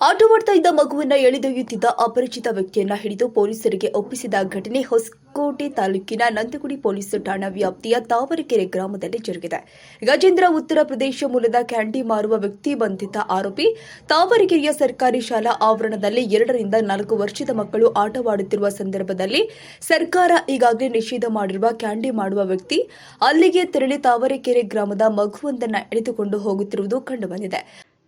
ಆಟವಾಡ್ತಾ ಇದ್ದ ಮಗುವನ್ನ ಎಳೆದೊಯ್ಯುತ್ತಿದ್ದ ಅಪರಿಚಿತ ವ್ಯಕ್ತಿಯನ್ನ ಹಿಡಿದು ಪೊಲೀಸರಿಗೆ ಒಪ್ಪಿಸಿದ ಘಟನೆ ಹೊಸಕೋಟೆ ತಾಲೂಕಿನ ನಂದಗುಡಿ ಪೊಲೀಸ್ ಠಾಣಾ ವ್ಯಾಪ್ತಿಯ ತಾವರೆಕೆರೆ ಗ್ರಾಮದಲ್ಲಿ ಜರುಗಿದೆ. ಗಜೇಂದ್ರ ಉತ್ತರ ಪ್ರದೇಶ ಮೂಲದ ಕ್ಯಾಂಡಿ ಮಾರುವ ವ್ಯಕ್ತಿ ಬಂಧಿತ ಆರೋಪಿ, ತಾವರೆಕೆರೆಯ ಸರ್ಕಾರಿ ಶಾಲಾ ಆವರಣದಲ್ಲಿ ಎರಡರಿಂದ ನಾಲ್ಕು ವರ್ಷದ ಮಕ್ಕಳು ಆಟವಾಡುತ್ತಿರುವ ಸಂದರ್ಭದಲ್ಲಿ ಸರ್ಕಾರ ಈಗಾಗಲೇ ನಿಷೇಧ ಮಾಡಿರುವ ಕ್ಯಾಂಡಿ ಮಾಡುವ ವ್ಯಕ್ತಿ, ಅಲ್ಲಿಗೆ ತೆರಳಿ ತಾವರೆಕೆರೆ ಗ್ರಾಮದ ಮಗುವೊಂದನ್ನು ಎಳೆದುಕೊಂಡು ಹೋಗುತ್ತಿರುವುದು ಕಂಡುಬಂದಿದೆ.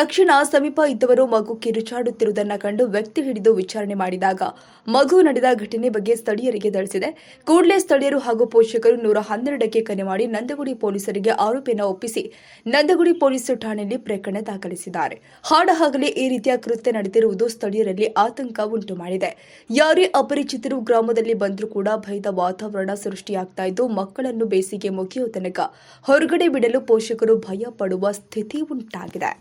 ತಕ್ಷಣ ಸಮೀಪ ಇದ್ದವರು ಮಗು ಕಿರುಚಾಡುತ್ತಿರುವುದನ್ನು ಕಂಡು ವ್ಯಕ್ತಿ ಹಿಡಿದು ವಿಚಾರಣೆ ಮಾಡಿದಾಗ ಮಗು ನಡೆದ ಘಟನೆ ಬಗ್ಗೆ ಸ್ಥಳೀಯರಿಗೆ ತಿಳಿಸಿದೆ. ಕೂಡಲೇ ಸ್ಥಳೀಯರು ಹಾಗೂ ಪೋಷಕರು ನೂರ ಹನ್ನೆರಡಕ್ಕೆ ಕರೆ ಮಾಡಿ ನಂದಗುಡಿ ಪೊಲೀಸರಿಗೆ ಆರೋಪಿಯನ್ನು ಒಪ್ಪಿಸಿ ನಂದಗುಡಿ ಪೊಲೀಸ್ ಠಾಣೆಯಲ್ಲಿ ಪ್ರಕರಣ ದಾಖಲಿಸಿದ್ದಾರೆ. ಹಾಡಹಾಗಲೇ ಈ ರೀತಿಯ ಕೃತ್ಯ ನಡೆದಿರುವುದು ಸ್ಥಳೀಯರಲ್ಲಿ ಆತಂಕ ಉಂಟು ಮಾಡಿದೆ. ಯಾರೇ ಅಪರಿಚಿತರು ಗ್ರಾಮದಲ್ಲಿ ಬಂದರೂ ಕೂಡ ಭಯದ ವಾತಾವರಣ ಸೃಷ್ಟಿಯಾಗ್ತಾ ಇದ್ದು ಮಕ್ಕಳನ್ನು ಬೇಸಿಗೆ ಮುಗಿಯುವ ತನಕ ಹೊರಗಡೆ ಬಿಡಲು ಪೋಷಕರು ಭಯ ಪಡುವ ಸ್ಥಿತಿ ಉಂಟಾಗಿದೆ.